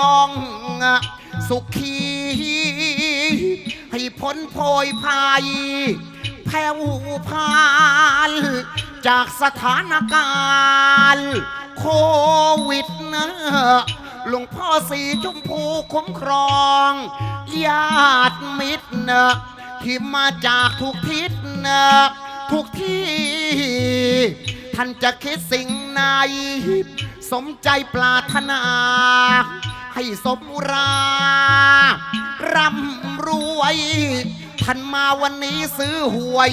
กองสุขีให้พ้นโพยภัยแผ่วพานจากสถานการณ์โควิดนะหลวงพ่อสีชมพูคุ้มครองญาติมิตรนะที่มาจากทุกทิศนะทุกที่ ท่านจะคิดสิ่งไหนสมใจปรารถนา ให้สมรา ร่ำรวย ท่านมาวันนี้ซื้อหวย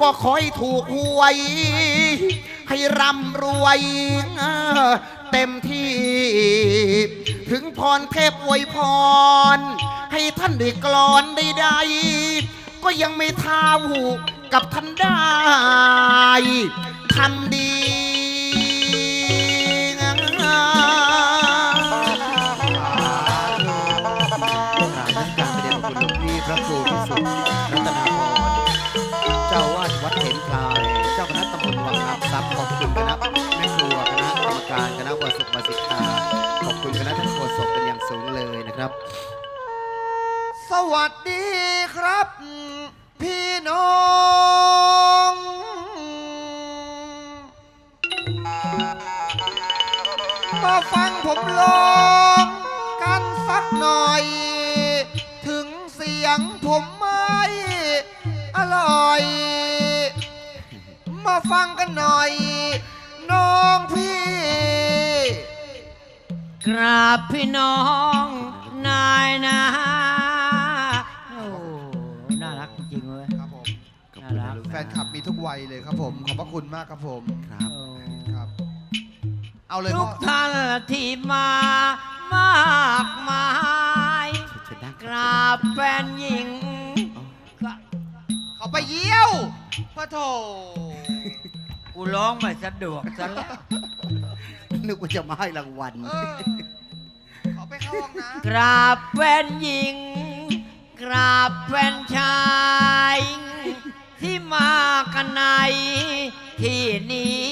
ก็ขอให้ถูกหวย ให้ร่ำรวยเต็มที่ ถึงพรเทพอวยพร ให้ท่านได้กลอนได้ใดๆก็ยังไม่ท่าวกับท่านได้ทำดี คณะตำบลวังน้ำซับขอบคุณคณะแม่ครัวคณะกรรมการคณะวสุขวสิกาขอบคุณคณะท่านโฆษกเป็นอย่างสูงเลยนะครับ สวัสดีครับ พี่น้อง มาฟังผมลองกันสักหน่อย ถึงเสียงผมไม่อร่อย มาฟังกันหน่อย น้องพี่ กราบพี่น้องนายนะโอ้น่ารักจริงๆเว้ย ครับผม ขอบคุณนะน่ารักลูกแฟนคลับมีทุกวัยเลยครับผม ขอบพระคุณมากครับผม ครับโอ้ครับ เอาเลยทุพ่กอท่านที่มามากมาย เชิญนั่งกราบแฟนหญิงก็เขาไปเยี่ยวพระโถ กูร้องไม่สะดวกซะแล้วนึกว่าจะมาให้รางวัล เออเขาไปเข้าห้องน้กราบแฟนหญิง กราบแฟนชาย ที่มากันในที่นี้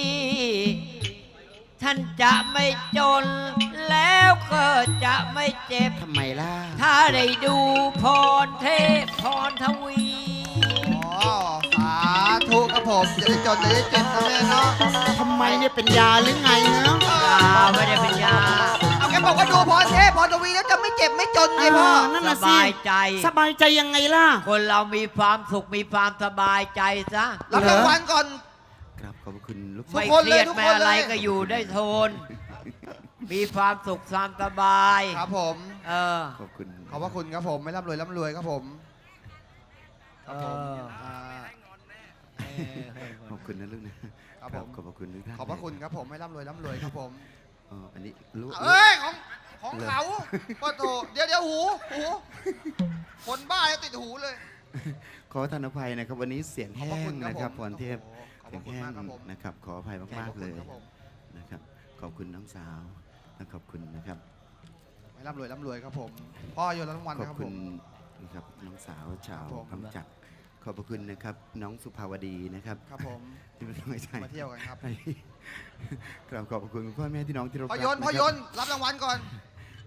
ท่านจะไม่จน แล้วก็จะไม่เจ็บ ทำไมล่ะ ถ้าได้ดูพรเทพพรทวี ผมจะได้จนจะได้เจ็บนะแม่เนาะทำไมเนี่ยเป็นยาหรือไงเนาะยาไม่ได้เป็นยาเอาแกบอกว่าดูพรเทพพรทวีแล้วจะไม่เจ็บไม่จนไงพ่ออ่านั่นสน่ะสิบายใจ สบายใจยังไงล่ะ คนเรามีความสุขมีความสบายใจซะรับรางวัลก่อน ครับขอบคุณลูกทุกไม่คนเคเลรียยดทุกไม่คนอะไรเลยก็อยู่ได้โทน มีความสุขความสบาย ครับผม เออ ขอบคุณ ขอบพระคุณครับผม ไม่ร่ำรวยร่ำรวยครับผม ครับผมเออ อ่า ขอบคุณนะลูกนะครับผม ขอบพระคุณทุกท่านขอบพระคุณครับผมไม่ร่ำรวยร่ำรวยครับผม อ๋ออันนี้ลูก เอ้ยของของเลยเขาปะโถเดี๋ยวเดี๋ยวหูหูคนบ้าจะติดหูเลยขอทานอภัยนะครับ วันนี้เสียงขอบแห้พระคุงณครับนะครับผมพรเทพโอ้โหขอบเสียพงระคุณแห้งมากครับผมนะครับ ขออภัยมากๆเลยขอบคุณครับผมนะครับ ขอบคุณน้องสาวและขอบคุณนะครับไม่ร่ำรวยร่ำรวยครับผม พ่อโยนรางวัลขอบนะครับคุผณม นะครับน้องสาวชาวครับผมคำจักร ขอบพระคุณนะครับ น้องสุภาวดีนะครับครับผมที่เป็นน้อยใจมาเที่ยวกันครับ กราบขอบพระคุณพ่อแม่ที่น้องที่เราพ่อโยนพ่อโยนรับรางวัลก่อน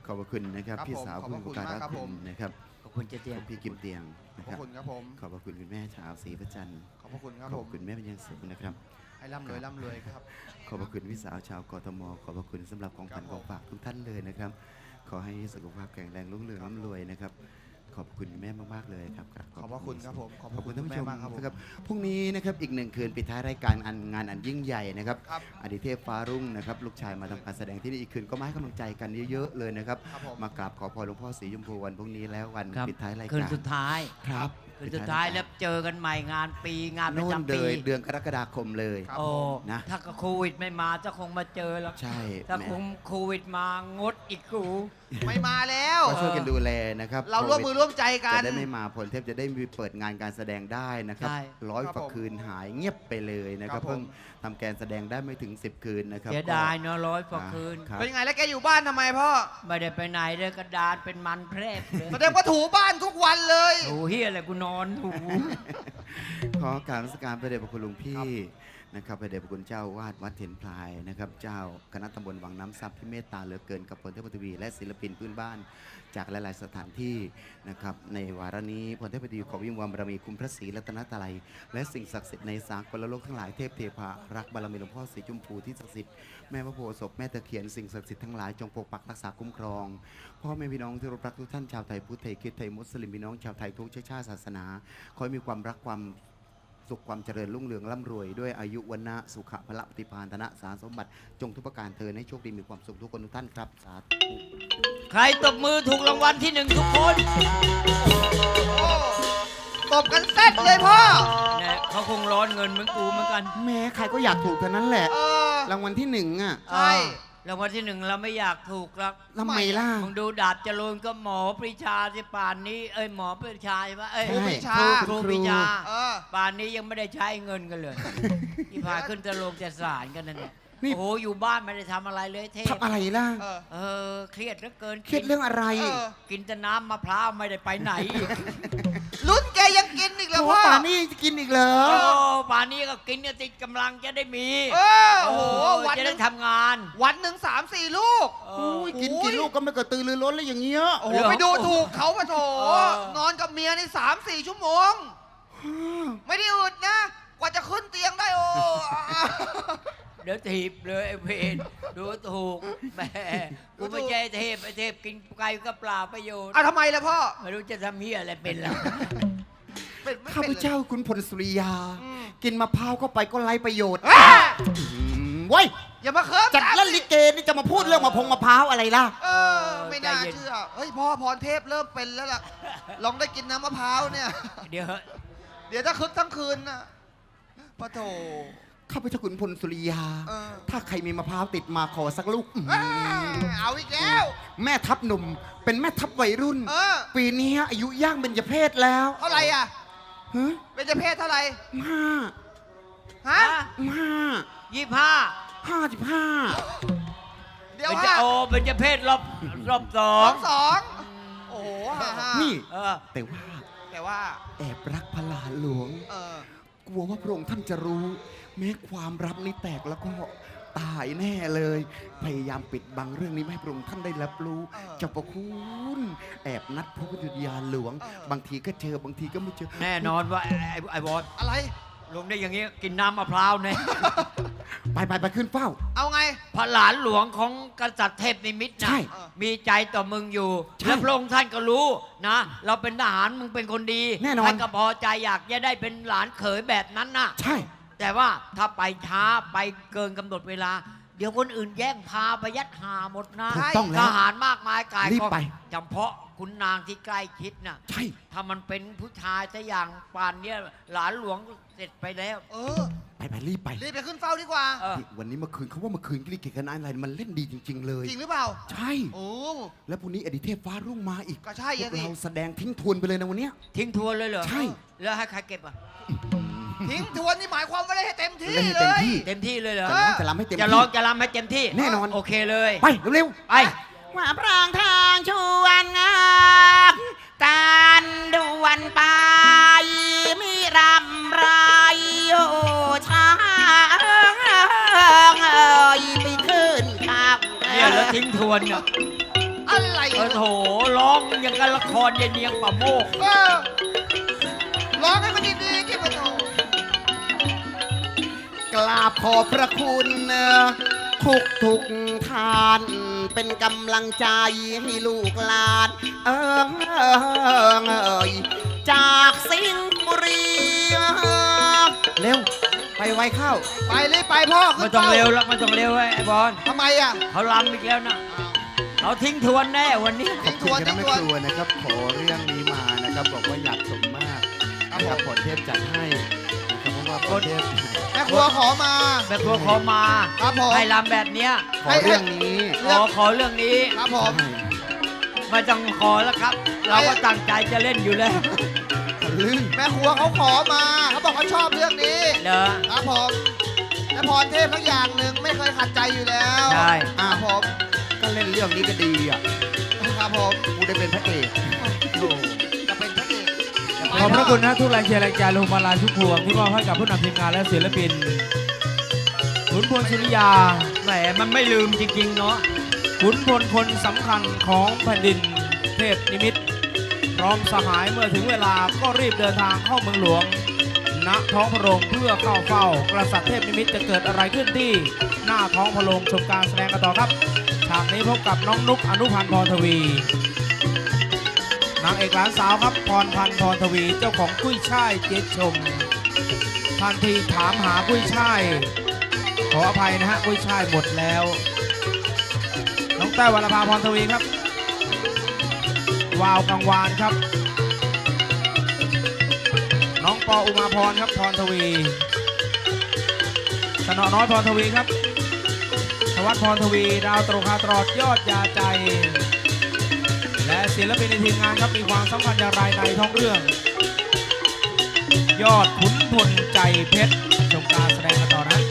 ขอบพระคุณนะครับครับพี่ผมสาวขอบผู้พระคุณอุปการะมากครับคุผมณนะครับขอบคุณเจเตียงพี่กิมเตียงขอบนะพครัระบคุณครับผมขอบพระคุณคุณแม่ชาวศรีประจันทร์ขอบพระคุณครับขผอบมคุณแม่เป็นอยังสูงนะครับให้ร่ำรวยร่ำรวยครับ ขอบพระคุณพี่สาวชาวกทมขอบพระคุณสำหรับของขวัญคขรับองฝากทุกท่านเลยนะครับ ขอให้สุขภาพแข็งแรงรุ่งเรืองร่ำรวยนะครับ ขอบคุณแม่มากๆเลยครับกราบขอบพระคุณครับผมขอบขอบพคุระณท่านผู้ชมแมากครับผม นะครับพรุ่งนี้นะครับอีกหนึ่งคืนปิดท้ายรายการอันงานอันยิ่งใหญ่นะครับครับอดิเทพฟ้ารุ่งนะครับลูกชายมาทำการแสดงที่นี่อีกคืนก็มาให้กำลังใจกันเยอะๆเลยนะครับครับผม มากราบขอพรหลวงพ่อสีชมพูวันพรุ่งนี้แล้ววันครับปิดท้ายรายคืนการสุดท้าย ครับคืนสุดท้ายแล้วเจอกันใหม่งานปีงานประโน่นจำเลปียเดือนกรกฎาคมเลย ครับ โอ้นะ ถ้าโควิดไม่มาจะคงมาเจอแล้วใช่ถ้าแหคงโควิดมางดอีกกูไม่มาแล้ว ก็ช่วยกันดูแลนะครับเราร่วมมือร่วมใจกัจะนได้ไม่มาผลเทพจะได้มีเปิดงานการแสดงได้นะครับใช่ร้อยครับกว่าผมคืนหายเงียบไปเลยนะครับ ครับผม เพิ่งทำการแสดงได้ไม่ถึง 10 คืนนะครับเสียดายเนาะร้อยกว่าก็คืน ครับเป็นไงแล้วแกอยู่บ้านทำไมพ่อไม่ได้ไปไหนเลยกระดานเป็นมันแพร่เลยแสดงว่าถูบ้านทุกวันเลยโอ้เฮียอะไรกูนอนถู ขอกรารราชการพระเดชพระคุณหลวงพี่ นะครับพระเดชพระคุณเจ้าวาดวัดเถนพลายนะครับ เจ้าคณะตำบลวังน้ำซับที่เมตตาเหลือเกินกับพลเทพบุตรีและศิลปินพื้นบ้าน จากหลาย ๆ สถานที่นะครับ ในวาระนี้พลเทพบุตรีขอวิงวอนบารมีคุณพระศรีรัตนตรัยและสิ่งศักดิ์สิทธิ์ในสากลโลกทั้งหลายเทพเทพารักบารมีหลวงพ่อสีจุมพูที่ศักดิ์สิทธิ์แม่พระโพธิ์ศพแม่ตะเคียนสิ่งศักดิ์สิทธิ์ทั้งหลายจงปกปักรักษาคุ้มครองพ่อแม่พี่น้องที่รักทุกท่านชาวไทยพุทธไทยคริดไทยมุสลิมพี่น้องชาวไทยทุกเชื้อชาติศาสนา ขอให้มีความรักความ สุขความเจริญรุ่งเรืองร่ำรวยด้วยอายุวันนะสุขะพละปฏิภาณธนะสารสมบัติจงทุกประการเธอให้โชคดีมีความสุขทุกคนทุกท่านครับสาธุใครตบมือถูกรางวัลที่หนึ่งทุกคนโอ้ตบกันเซ็ตเลยพ่อเนี่ยเขาคงร้อนเงินเหมือนกูเหมือนกัน แม่ใครก็อยากถูกเท่านั้นแหละ เออรางวัลที่หนึ่งอะ ใช่ รางวัลที่หนึ่งเราไม่อยากถูกหรอกทำไมล่ะ มึงดูดาบจรูนก็หมอปรีชาที่ป่านนี้ เอ้ยหมอปรีชาใช่ปะเอ้ยใช่ครูปรีชา ครูปรีชา เออ ป่านนี้ยังไม่ได้ใช้เงินกันเลย ที่พาขึ้นจะลงจะสารกันนั่นแหละนี่ โอ้โหอยู่บ้านไม่ได้ทำอะไรเลยเทพทำอะไรล่ะ เออ เออเครียดเหลือเกินเครียดเรื่องอะไร เออ กินแต่น้ำมะพร้าวไม่ได้ไปไหนอีกรุ่น แกยังกินอีกเหรอโอ้พ่อป่านนี้จะกินอีกเหรอ โอ้ป่านนี้ก็กินเนี่ยติดกำลังจะได้มีเออโอ้โหวันจะหได้นึ่งทำงาน วันหนึ่งสามสี่ลูกเอโอ้อยกินกี่ลูกก็ไม่กระตือรือร้นเลยอย่างเงี้ยโอ้โหเหรอไปดูถูกเขาปะโถเออ นอนกับเมียในสามสี่ชั่วโมง ไม่ได้อึดนะ กว่าจะขึ้นเตียงได้โอ้ เดี๋ยวถีบเลยไอ้เพนดูถูกแหม่กูไม่ใช่เทพไอ้เทพกินไก่ก็เปล่าประโยชน์ เอาทำไมล่ะพ่อ ไม่รู้จะทำเฮียอะไรเป็นแล้ว เป็นไม่ข้าเป็นพเลย เจ้าคุณพลสุริยา อืม กินมะพร้าวเข้าไปก็ไร้ประโยชน์เอ้ยอืมเว้ยอย่ามาเคิร์ฟจัดเล่นลิเกนี่จะมาพูดเรื่องมะพงมะพร้าวอะไรล่ะ เออ ไม่น่าใจเย็น เชื่อ เฮ้ยพ่อพรเทพเริ่มเป็นแล้วล่ะ ลองได้กินน้ำมะพร้าวเนี่ย เดี๋ยวเดี๋ยวถ้าคึกทั้งคืนน่ะพระโถ ข้าพเจ้าขุนพลสุริยา เออ ถ้าใครมีมะพร้าวติดมาขอสักลูกอื้อเอ้หือยเอาอีกแล้ว แม่ทัพหนุ่ม เป็นแม่ทัพวัยรุ่น เออ ปีนี้อายุย่างเบญจเพศแล้ว เท่าไหร่อะ ฮะเป็นเจเพศเท่าไหร่ห้าฮะห้ายี่ห้าห้าสิบห้าเดี๋ยวเป็นจะฮะโอเป็นจะเพศรอบรอบสอสองงสองโอ้โหห้าห้านี่ เออแต่ว่าแต่ว่า แอบรักพระหลานหลวง เออกลัวว่าพระองค์ท่านจะรู้ แม้ความลับนี้แตกแล้วก็ ตายแน่เลย พยายามปิดบังเรื่องนี้ไม่ให้พระองค์ท่านได้รับรู้ เออ เจ้าประคุณ แอบนัดพระพุทธญาณหลวงเออบางทีก็เจอบางทีก็ไม่เจอแน่นอนว่าไอ้ไอ้ไอ้บอสอะไร ลงได้อย่างงี้กินน้ำมะพร้าวแน่ไปไปไปขึ้นเฝ้า เอาไง พระหลานหลวงของกษัตริย์เทพนิมิตรนะใช่เออมีใจต่อมึงอยู่ ใช่และพระองค์ท่านก็รู้นะ เราเป็นทหารมึงเป็นคนดีแน่นอน ท่านก็พอใจอยากจะได้เป็นหลานเขยแบบนั้นน่ะใช่ แต่ว่าถ้าไปช้าไปเกินกำหนดเวลา เดี๋ยวคนอื่นแย่งพาไปยัดหาหมดนะถูกต้องทแล้วหารมากมายกายรีบไป จำเพาะคุณนางที่ใกล้ชิดน่ะ ใช่ ถ้ามันเป็นผู้ชายสักอย่างป่านเนี้ยหลานหลวง เสร็จไปแล้ว เออ ไปไปรีบไป รีบไปขึ้นเฝ้าดีกว่า เออนี่วันนี้เมื่อคืนเขาว่าเมื่อคืนลิเกกันอะไรมันเล่นดีจริง ๆ เลย จริงหรือเปล่า ใช่ โอ้ แล้วพรุ่งนี้อดีตเทพฟ้ารุ่งมาอีกก็ใช่พวอะกสิ เราแสดงทิ้งทวนไปเลยนะวันเนี้ย ทิ้งทวนเลยเหรอใช่ แล้วให้ใครเก็บอะ ทิ้งทวนนี่หมายความว่าได้ให้เต็มที่เล่นให้เลเต็มย ที่ เต็มที่เลยเหรอเอจะอร้องจะรำให้เต็มจะที่ร้องจะรำให้เต็มที่แน่นอน โอเคเลย ไปเร็วไปๆว่าพรางทางชวนงามการดวนไป วทิ้งทวนเนี่ยอะไรเออโถร้องอย่างกับละครเยเนียงป่าโมกเออร้องให้มันดีๆที่มันโอ้กราบขอบพระคุณทุกทุกๆท่านเป็นกำลังใจให้ลูกหลาน เออเอยจากสิงห์บุรีเร็ว ไปไวเข้า ไปรีบไปพ่อขึ้ไม่นต้องฝ้าเร็วแล้วไม่ต้องเร็วไอ้บอลทำไมอะเขาลำอีกแล้วนะเขาทิ้งทวนแน่วันนี้ทิ้งทคุวณนคณะทิ้งแม่ทวนครัวนะครับ ขอเรื่องนี้มานะครับ บอกว่าอยากชมมากครับนะครับผมผลเทพจัดให้นะครับเพราะว่าผลเทพแม่ครัวขอมา แม่ครัวขอมาครับผม ให้ลำแบบเนี้ยขอเรื่องนี้ขอขอเรื่องนี้ครับผม ไม่ต้องขอแล้วครับ เราก็ตั้งใจจะเล่นอยู่แล้ว ลื่นแม่ครัวเขาขอมาเขาบอกเขาชอบเรื่องนี้เหรอ ครับผมและพรเทพทั้งอย่างหนึ่งไม่เคยขัดใจอยู่แล้วใช่ครับผมก็เล่นเรื่องนี้ก็ดีอะครับผมกูได้เป็นพระเอกจะเป็นพระเอกขอบพระคุณนะทุกแรงเชียร์แรงใจลงมาลาทุกพวงที่มอบให้กับผู้นำทีมงานและศิลปินขุนพลสุริยาแหมมันไม่ลืมจริงๆเนาะขุนพลคนสำคัญของแผ่นดินเทพนิมิตร พร้อมสหายเมื่อถึงเวลาก็รีบเดินทางเข้าเมืองหลวง ณท้องพระโรงเพื่อเข้าเฝ้ากษัตริย์เทพนิมิตจะเกิดอะไรขึ้นที่ หน้าท้องพระโรงชมการแสดงกันต่อครับฉากนี้พบกับน้องนุกอนุพันธ์พรทวีนางเอกหลานสาวครับพรพันธ์พรทวีเจ้าของกุ้ยช่ายเจ๊ชม ทันทีถามหากุ้ยช่ายขออภัยนะฮะกุ้ยช่ายหมดแล้ว น้องแต้ววรรภาพรทวีครับ วาวกังวานครับ น้องปออุมาพรครับพรทวีสนอน้อยพรทวีครับธวัฒน์พรทวี ดาวตรงคาตรอดยอดยาใจ และศิลปินในทีมงานครับมีความสำคัญอย่างไรในท้องเรื่อง ยอดขุนพลใจเพชรชมการแสดงกันต่อนะ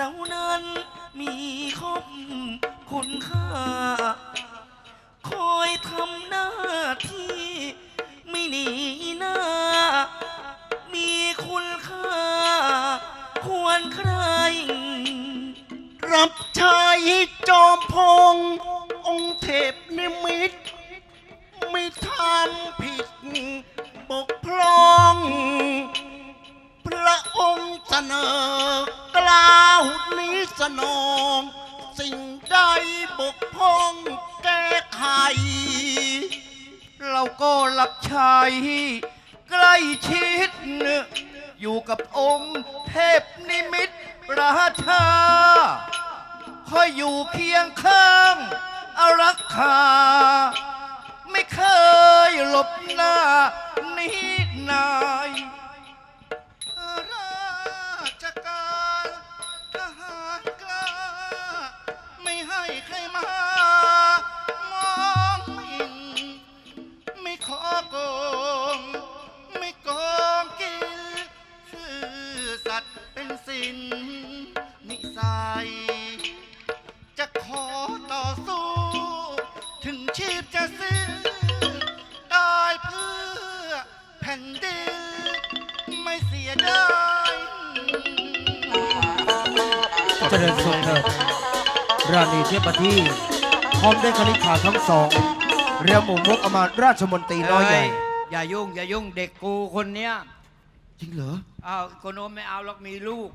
เรานั้นมีคบคุณค่า คอยทำหน้าที่ไม่หนีหน้า มีคุณค่า ควรใคร รับใช้จอมพงองค์เทพนิมิตรไม่ทำผิดบกพร่อง พระองค์เสนอ กล่าวนี้สนอง สิ่งใดบกพร่องแก้ไข เราก็รับใช้ใกล้ชิด อยู่กับองค์เทพนิมิตรราชาคอยอยู่เคียงข้างอารักขาไม่เคยหลบหน้านิดนาย สินนิสัย จะขอต่อสู้ ถึงชีพจะสิ้นตายเพื่อแผ่นดินไม่เสียดายเจริญสุขเถิดราณีเทพที่พร้อมด้วยคณิษฐาทั้งสอง เรือหมู่มกอมาตย์ราชมนตรีน้อยใหญ่ เอ้ยอย่ายุ่ง อย่ายุ่งเด็กกูคนเนี้ย จริงเหรอ อ้าวคนโน้นไม่เอาหรอกมีลูก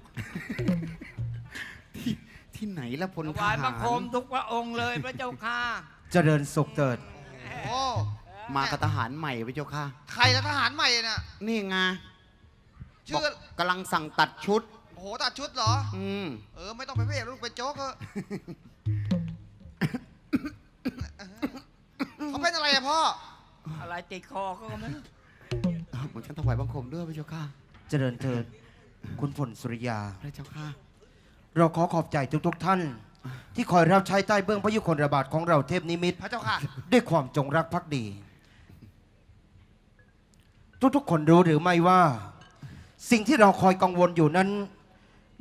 ที่ไหนละพลถทวายหาบังครมทุกพระองค์เลยพระเจ้าค่ะ เจริญสุขเถิด โอ้มากับทหารใหม่พระเจ้าค่ะ ใครละทหารใหม่เนี่ยนี่ไงชื่อบอกกำลังสั่งตัดชุด โอ้โหตัดชุดเหรอ อืม เออ ไม่ต้องเป็นพระเอกลูกเป็นโจ๊กเถอะเขาเป็นอะไรอะพ่อ อะไรติดคอก็ไม่รู้เหมือนฉันถวายบังคมด้วยพระเจ้าค่ะ เจริญเถิด คุณฝนสุริยา พระเจ้าค่ะ เราขอขอบใจทุกๆท่าน ที่คอยรับใช้ใต้เบื้องพระยุคลระบาดของเราเทพนิมิตรพระเจ้าค่ะ ด้วยความจงรักภักดี ทุกๆคนรู้หรือไม่ว่า สิ่งที่เราคอยกังวลอยู่นั้น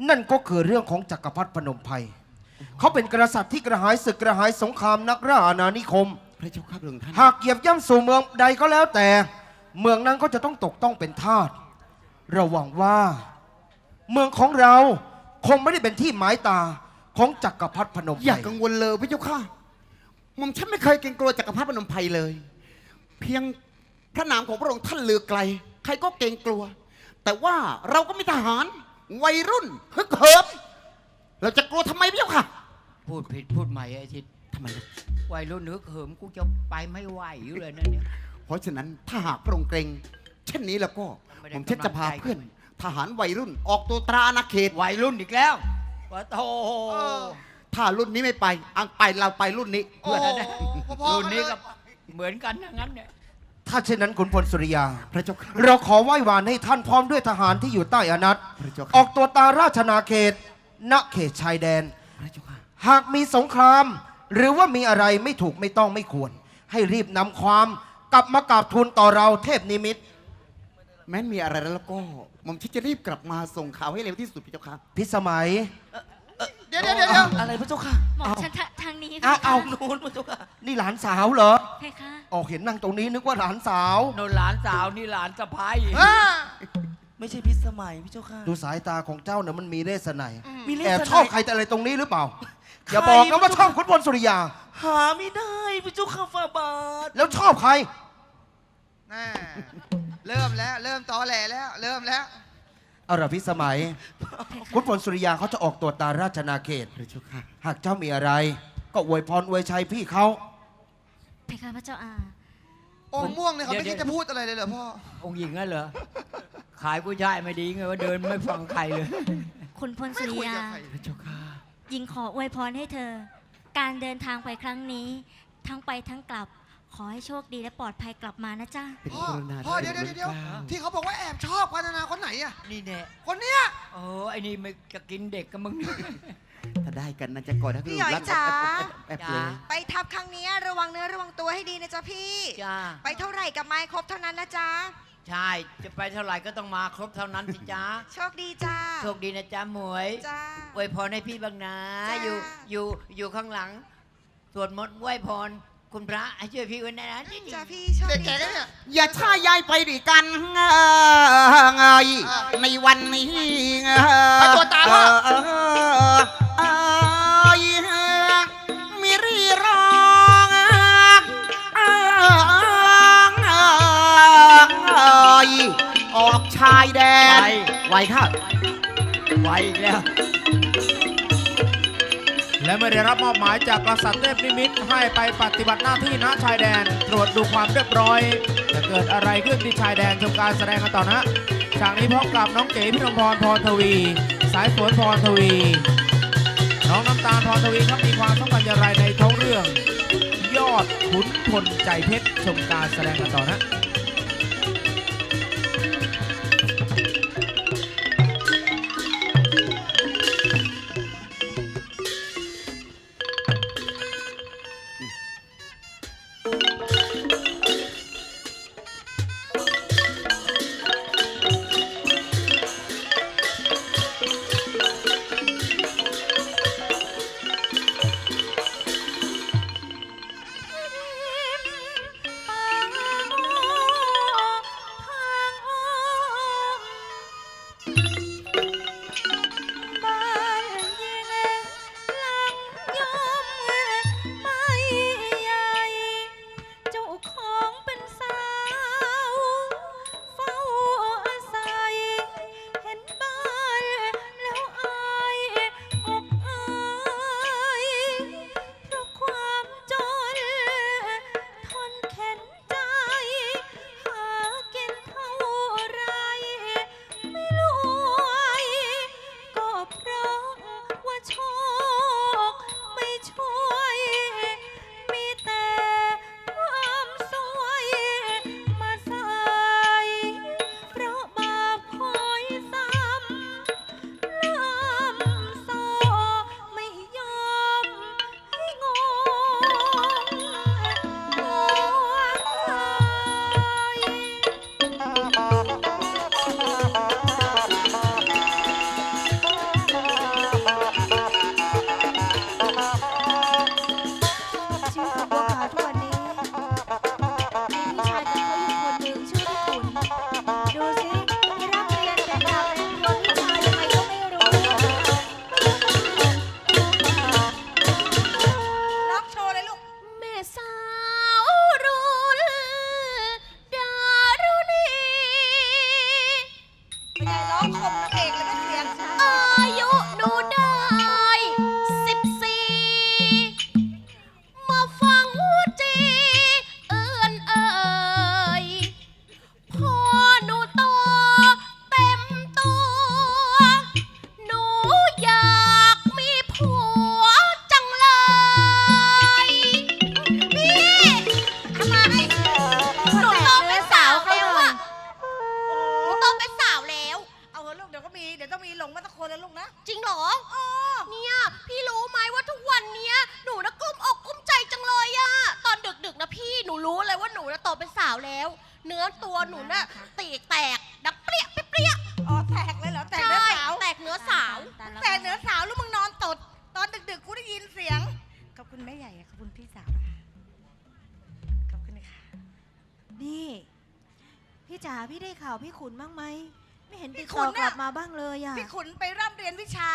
นั่นก็คือเรื่องของจักรพรรดิพนมไพรเขาเป็นกษัตริย์ที่กระหายศึกกระหายสงครามนักล่าอาณานิคม พระเจ้าค่ะพระองค์ท่าน หากเหยียบย่ำสู่เมืองใดก็แล้วแต่ เมืองนั้นก็จะต้องตกต้องเป็นทาสเราหวังว่า เมืองของเราคงไม่ได้เป็นที่หมายตาของจักรพรรดิพนมไพรอย่ากังวลเลยพระเจ้าค่ะหม่อมฉันไม่เคยเกรงกลัวจักรพรรดิพนมไพรเลย เพียงพระนามของพระองค์ท่านลือไกล ใครก็เกรงกลัว แต่ว่าเราก็มีทหารวัยรุ่นฮึกเหิมเราจะกลัวทำไมพระเจ้าค่ะ พูดผิดพูดใหม่ไอ้ทิศทำไมล่ะวัยรุ่นนึกเหิมกูจะไปไม่ไหวอยู่เลยนะเนี่ยเพ ราะฉะนั้นถ้าหากพระองค์เกรงเช่นนี้แล้วก็ไม่ได้ผมเช่นจะพาำลังใจเพื่อน ทหารวัยรุ่นออกตัวตราอาณาเขตวัยรุ่นอีกแล้ววะโธเออถ้ารุ่นนี้ไม่ไป อังไปเราไปรุ่นนี้โอ้เพื่อนโหพอรุ่นๆกันเลนี้ยกับเหมือนกันทั้งนั้นเนี่ยถ้าเช่นนั้นคุณพลสุริยา พระเจ้าค่ะเราขอไหว้วานให้ท่านพร้อมด้วยทหารที่อยู่ใต้อานัตพระเจ้าอค่ะอกตัวตาราชนาเขต ณเขตชายแดนพระเจ้าค่ะหากมีสงคราม หรือว่ามีอะไรไม่ถูกไม่ต้องไม่ควร ให้รีบนำความ กลับมากราบทูลต่อเราเทพนิมิตรแม้นมีอะไรแล้วก็หม่อมฉันจะรีบกลับมาส่งข่าวให้เร็วที่สุดพระเจ้าค่ะ พิสมัย เดี๋ยวเดี๋ยวเดี๋ยวเดี๋ยวอะไรพระเจ้าค่ะหมอมฉันทะทางนี้เอาเอานู้นพระเจ้าค่ะนี่หลานสาวเหรอเพคะออกเห็นนั่งตรงนี้นึกว่าหลานสาว โนนหลานสาวนี่หลานสะพ้ายอ่าไม่ใช่พิสมัยพระเจ้าค่ะ ดูสายตาของเจ้าเนี่ยมันมีเลสไนยมีเลขแอบสนัยชอบใครแต่อะไรตรงนี้หรือเปล่าใครอย่าบอกนะว่าไม่รู้ชอบคุณพลสุริยา หาไม่ได้พระเจ้าค่ะฝ่าบาทแล้วชอบใคร แน่เริ่มแล้ว เริ่มตอแหลแล้ว เริ่มแล้ว เอาล่ะพิสมัย คุณพลสุริยาเขาจะออกตัวจตาราชนาเขต พระเจ้าค่ะ หากเจ้ามีอะไร ก็อวยพรอวยชัยพี่เขาเพคะพระเจ้าอาองค์ม่วงเนี่ยเขาไม่คิดจะพูดอะไรเลยเหรอพ่อ องค์หญิงนั่นเหรอ ขายกุ้ยช่ายไม่ดีไงว่าเดินไม่ฟังใครเลย คุณพลสุริยาพระเจ้าค่ะ ยิงขออวยพรให้เธอ การเดินทางไปครั้งนี้ ทั้งไปทั้งกลับ ขอให้โชคดีและปลอดภัยกลับมานะจ๊ะ เป็นพ่อกรุณาพ่อเดี๋ยวเดี๋ยวเดี๋ยวล้นที่เขาบอกว่าแอบชอบพันนาคนไหนอะนี่แน่คนเนี้ยเออไอ้นี่ไม่จะกินเด็กกับมึง ถ้าได้กันน่าจะกอดให้พี่หยอยรักจ๋า แอบๆเลยไปทับครั้งนี้ระวังเนื้อระวังตัวให้ดีนะจ๊ะพี่ จ้า ไปเท่าไหร่กับไม้ครบเท่านั้นนะจ๊ะ ใช่ จะไปเท่าไหร่ก็ต้องมาครบเท่านั้นสิจ้าโชคดีจ้าโชคดีนะจ้าหมวย จ้า อวยพรให้พี่บ้างนะจ้า อยู่อยู่อยู่ข้างหลัง สวดมนต์ไหว้พร คุณพระให้ช่วยพี่ไว้นะนะจริงๆจ้าพี่โชคเด็กดีแก่กันจ้าเนี่ย อย่าช้ายายไปด้วยกันไงในวันนี้ไปตัวตามพ่อ เออเออมีรีร้องเอยออกชายแดนไปไวค่ะไวอีกแล้ว และเมื่อได้รับมอบหมายจากกษัตริย์เทพนิมิตให้ไปปฏิบัติหน้าที่ณชายแดน ตรวจดูความเรียบร้อย จะเกิดอะไรขึ้นที่ชายแดนชมการแสดงกันต่อนะฉากนี้พบกับน้องเก๋พิรมพรพรทวี สายฝนพรทวี น้องน้ำตาลพรทวีครับมีความต้องการอย่างไรในท้องเรื่อง ยอดขุนพลใจเพชรชมการแสดงกันต่อนะ ขุนไปร่ำเรียนวิชา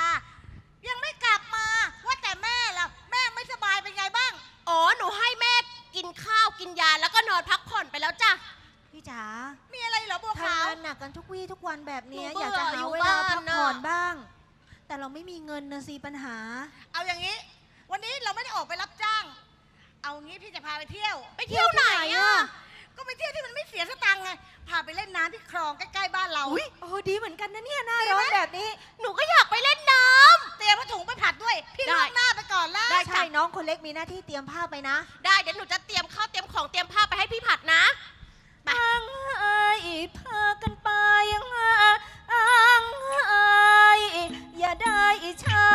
ยังไม่กลับมา ว่าแต่แม่ล่ะ แม่ไม่สบายเป็นไงบ้าง อ๋อ หนูให้แม่กินข้าวกินยาแล้วก็นอนพักผ่อนไปแล้วจ้ะ พี่จ๋ามีอะไรเหรอบัวทำขาว งานหนักกันทุกวี่ทุกวันแบบเนี้ยหนูอเบื่ยากจะอหาอยู่เวลาบ้านพักผ่อนน่ะบ้าง แต่เราไม่มีเงินนะสิปัญหา เอาอย่างนี้ วันนี้เราไม่ได้ออกไปรับจ้าง เอางี้พี่จะพาไปเที่ยว ไปเที่ยวไหนอะ ก็ไปเที่ยวที่มันไม่เสียสตังค์ไง พาไปเล่นน้ำที่คลองใกล้ๆบ้านเรา อุ้ยโอ้ดีเหมือนกันนะเนี่ยหน้าร้อนแบบนี้ หนูก็อยากไปเล่นน้ำเตรียมผ้าถุงไปผัดด้วย พี่ได้ล่วงหน้าไปก่อนแล้วได้ใช่น้องคนเล็กมีหน้าที่เตรียมผ้าไปนะ ได้ เดี๋ยวหนูจะเตรียมข้าวเตรียมของเตรียมผ้าไปให้พี่ผัดนะไปอ้างเอ้ยพากันไปยังอ้างเอ้ยอย่าได้อิจฉา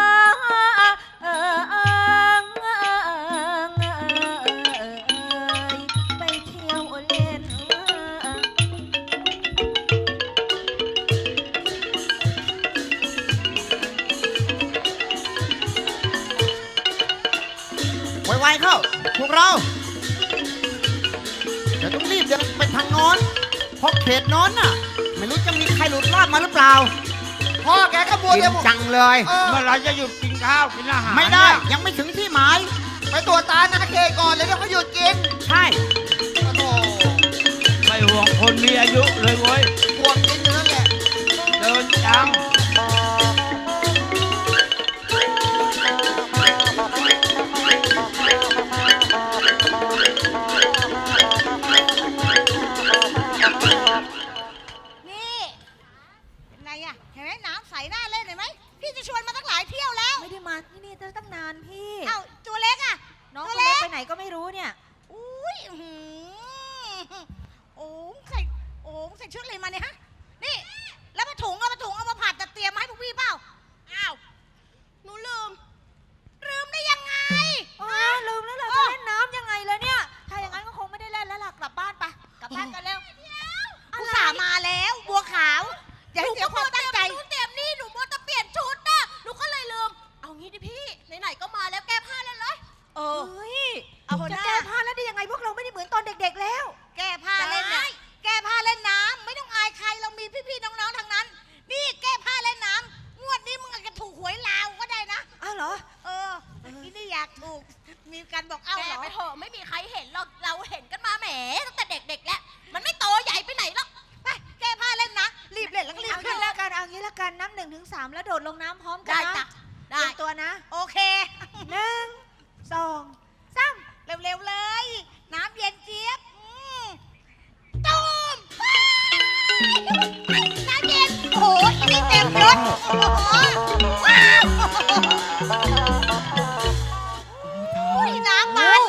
เข้าพวกเราจะต้องรีบเดินไปทางโน้นเพราะเขตโน้นน่ะ ไม่รู้จะมีใครหลุดรอดมาหรือเปล่าพ่อแกก็บัวกิเดียนวจังเลย เออเมื่อไหรจะหยุดกินข้าวกินอาหารไม่ได้เนี่ยยังไม่ถึงที่หมาย ไปตรวจตาหน้าเคก่อนเลยแล้วก็หยุดกินใช่ โอ้โหไม่ห่วงคนมีอายุเลยเว้ยห่วงกินอยู่นั่นแหละ เดินจัง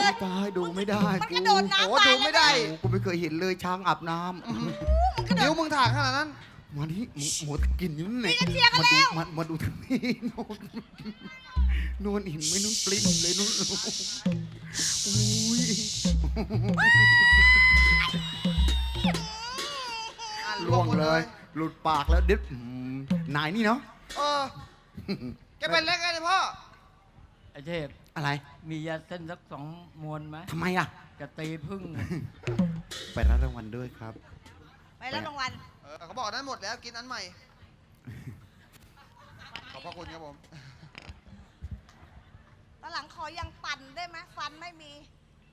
เลยตายดูไม่ได้มันกระโดดน้ำโอ้ดูไม่ได้โอ้กูไม่เคยเห็นเลยช้างอาบน้ำนิ้วมึงถากขนาดนั้นมานี่หมูหมูกินอยู่นั่นแหละมีกันเชียร์กันมาดูแล้ว มามาดูทางนี้โน่นนวลเห็นไหมนุ่นปลิ้นเลยนุ่นอุ้ยล่วงเลย หลุดปากแล้วเด็ดอืมนายนี่เนาะ เออ แกเป็นเล็กไงเนี่ยพ่อ ไอเทพ อะไรมียาเส้นสักสองมวนไหมทำไมอะ จะตีพึ่ง ไปรับรางวัลด้วยครับ ไปแล้วรางวัลเออเขาบอกนั้นหมดแล้วกินอันใหม่ ขอบพระคุณครับผม ตอนหลังขอยังปั่นได้ไหมฟันไม่มี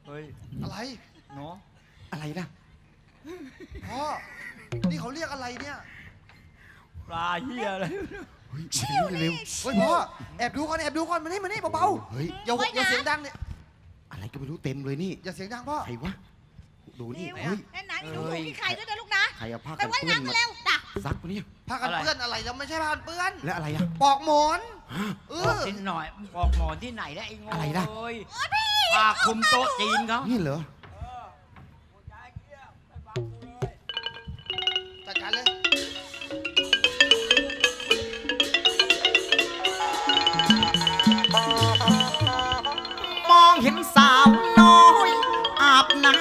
เฮ้ยอะไรเนาะอะไรนะพ่อนี่เขาเรียกอะไรเนี่ย ปลาเฮียอะไร เฮ้ยเร็วเฮ้ยพ่อแอบดูก่อนแอบดูก่อนมานี่มานี่เบาเฮ้ยๆอย่าหกอย่าเสียงดังเนี่ยอะไรก็ไม่รู้เต็มเลยนี่อย่าเสียงดังพ่อใครวะดูนี่นิวเฮ้ยเล่นน้ำนี่ดูถูกที่ใครด้วยนะลูกนะ ใครเอาผ้าไปกันว่ายเปื้อนน้ำกัมานเร็วจ้ะซักมาเนี่ยผ้ากันเปื้อนอะไรแล้วไม่ใช่ผ้ากันเปื้อนและอะไรอะปอกหมอนเอบอกอนิดหน่อยบอกหมอนที่ไหนแล้วไอ้โง่อะไรล่ะเอ้ยผ้าคลุมโต๊ะจีนเขานี่เหรอ องเห็นสาวน้อยอาบน้ำ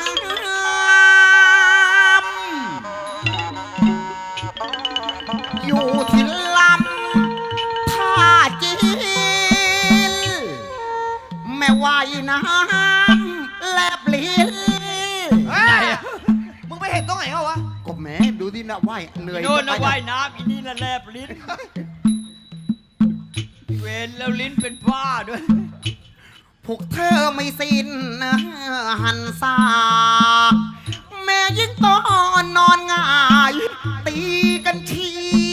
อยู่ที่ลำท่าจีนแม่ว่ายน้ำแลบลิ้นเฮ้ยมึงไปเห็นตรงไหนเขาวะก็แหมดูที่น่ะว่ายเหนื่อยโน่นนะจะไปว่ายน้ำอีนี่น่ะแลบลิ้น เวนแล้วลิ้นเป็นฝ้าด้วย พวกเธอไม่สิ้นหันซากแม่ยิ่งตอนนอนง่าย ตีกันเชี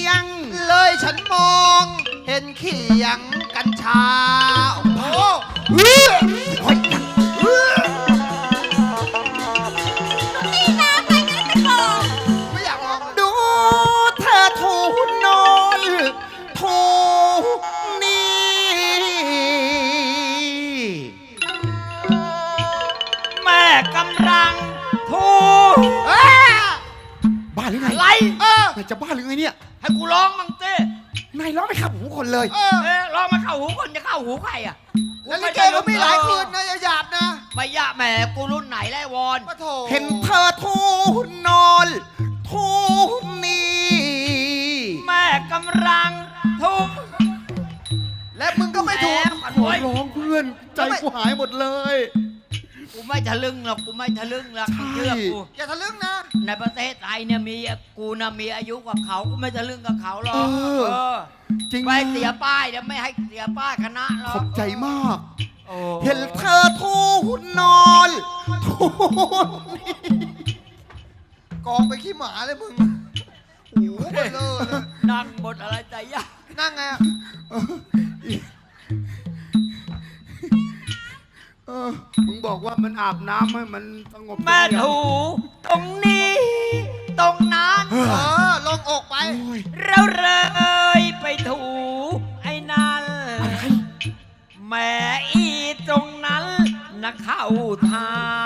ยง เลยฉันมองเห็นเขียงกัญชา โอ้โห อไงอะไร เออ นายจะบ้าหรือไงเนี่ย ให้กูร้องมั่งเต้นายร้องไม่ขับหูคนเลย เออ เอ๊ะร้องมาเข้าหูคนจะเข้าหูใครอะแล้วลิเกก็มีหลายคืนนะอย่าหยาบนะไม่ยะแหมกูรุ่นไหนแล้วไอ้วอน ปะโถเห็นเธอทูนอนทูนี่แม่กำลังทูและมึงก็ไม่ถูก แหมขอร้องเพื่อนใจกูหายหมดเลย กูไม่ทะลึ่งหรอกกูไม่ทะลึ่งหรอกใช่เชื่อกูอย่าทะลึ่งนะ ในประเทศไทยเนี่ยมีกูนะมีอายุกว่าเขากูไม่ทะลึ่งกับเขาหรอกเออ เออจริงไปเสียป้ายเดี๋ยวไม่ให้เสียป้ายคณะหรขออกบใจมาก โอ้เห็นเธอทูนอนทูนี่กองไปขี้หมาเลยมึงโอ้โหเบลอเลยนั่งบนอะไรใจยากนั่งไงอะ เออมึงบอกว่ามันอาบน้ำให้มันสงบแม่ถูตรงนี้ ตรงนั้น เออลงอกไป โอ้ยเราเลยไปถูไอ้นั่นอะไรแม่อีตรงนั้นนะเข้าท่าเ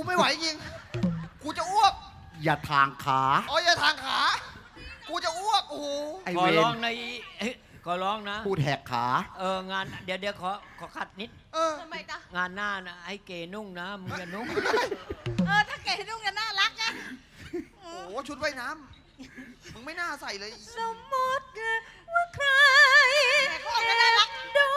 กูไม่ไหวจริง กูจะอ้วก อย่าทางขา อ๋ออย่าทางขา กูจะอ้วก โอ้โห ไอขอร้องในเอ้ยขอร้องนะ พูดแหกขา เอองานเดี๋ยวเดี๋ยวขอขอขัดนิด เออ ทำไมจ๊ะงานหน้านะให้เกนุ่งนะมึงอยนุ่ง เออ ถ้าเก๋นุ่งจะน่ารักไงโอ้โห ชุดว่ายน้ำมึงไม่น่าใส่เลย สมมติว่าใครแต่เออนรัก ดู